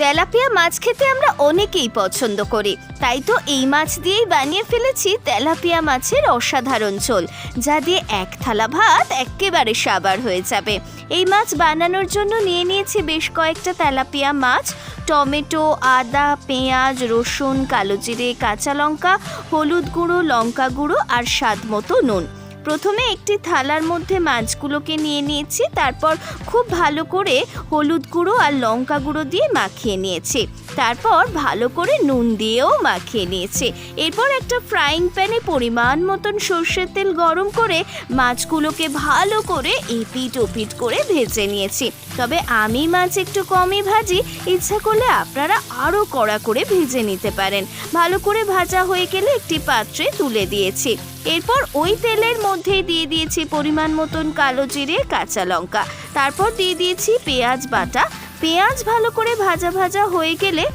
Tilapia মাছ খেতে আমরা অনেকেই পছন্দ করি। তাই তো এই মাছ দিয়েই বানিয়ে ফেলেছি তেলাপিয়া মাছের অসাধারণ ঝোল, যা দিয়ে এক থালা ভাত একেবারে সাবার হয়ে যাবে। এই মাছ বানানোর জন্য নিয়ে নিয়েছি বেশ কয়েকটা তেলাপিয়া মাছ, টমেটো, আদা, পেঁয়াজ, রসুন, কালো জিরে, কাঁচা লঙ্কা, হলুদ গুঁড়ো, লঙ্কা গুঁড়ো আর স্বাদ মতো নুন। প্রথমে একটি থালার মধ্যে মাছগুলোকে নিয়ে নিয়েছি, তারপর খুব ভালো করে হলুদ গুঁড়ো আর লঙ্কা গুঁড়ো দিয়ে মাখিয়ে নিয়েছি। তারপর ভালো করে নুন দিয়েও মাখিয়ে নিয়েছি। এরপর একটা ফ্রাইং প্যানে পরিমাণ মতন সর্ষের তেল গরম করে মাছগুলোকে ভালো করে এপিট ওপিট করে ভেজে নিয়েছি। তবে আমি মাছ একটু কমই ভাজি, ইচ্ছা করলে আপনারা আরও কড়া করে ভেজে নিতে পারেন। ভালো করে ভাজা হয়ে গেলে একটি পাত্রে তুলে দিয়েছি। এরপর ওই তেলের মধ্যে দিয়ে দিয়েছি পরিমাণ মতন কালো জিরে, কাঁচা লঙ্কা। তারপর দিয়ে দিয়েছি পেঁয়াজ বাটা। পেঁয়াজ ভালো করে ভাজা ভাজা হয়ে গেলে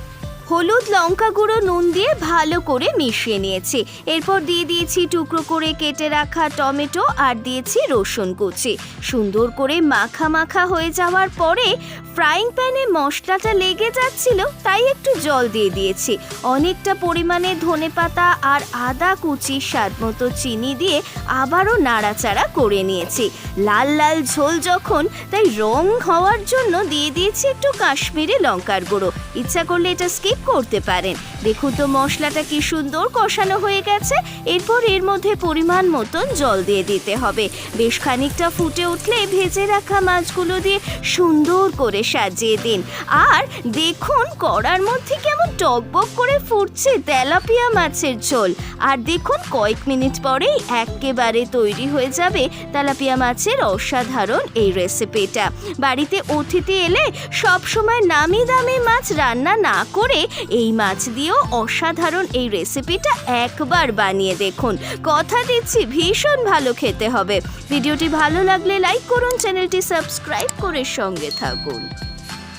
হলুদ লঙ্কা গুঁড়ো, নুন দিয়ে ভালো করে মিশিয়ে নিয়েছি। এরপর দিয়ে দিয়েছি টুকরো করে কেটে রাখা টমেটো আর দিয়েছি রসুন কুচি। সুন্দর করে মাখা মাখা হয়ে যাওয়ার পরে ফ্রাইং প্যানে মশলাটা লেগে যাচ্ছিল, তাই একটু জল দিয়ে দিয়েছি। অনেকটা পরিমাণে ধনেপাতা আর আদা কুচি স্বাদ মতো চিনি দিয়ে আবারও নাড়াচাড়া করে নিয়েছি। লাল লাল ঝোল যখন, তাই রং হওয়ার জন্য দিয়ে দিয়েছি একটু কাশ্মীরি লঙ্কার গুঁড়ো। ইচ্ছা করলে এটা স্কিপ করতে পারেন। দেখুন তো মশলাটা কি সুন্দর কষানো হয়ে গেছে। এরপর এর মধ্যে পরিমাণ মতন জল দিয়ে দিতে হবে। বেশ খানিকটা ফুটে উঠলে ভেজে রাখা মাছগুলো দিয়ে সুন্দর করে সাজিয়ে দিন। আর দেখুন কড়ার মধ্যে কেমন টকবক করে ফুটছে তেলাপিয়া মাছের ঝোল। আর দেখুন কয়েক মিনিট পরেই একেবারে তৈরি হয়ে যাবে তেলাপিয়া মাছের অসাধারণ এই রেসিপিটা বাড়িতে অতিথি এলে সবসময় নামি দামি মাছ রান্না না করে এই মাছ দিয়েও অসাধারণ এই রেসিপিটা একবার বানিয়ে দেখুন। কথা দিচ্ছি, ভীষণ ভালো খেতে হবে। ভিডিওটি ভালো লাগলে লাইক করুন, চ্যানেলটি সাবস্ক্রাইব করে সঙ্গে থাকুন।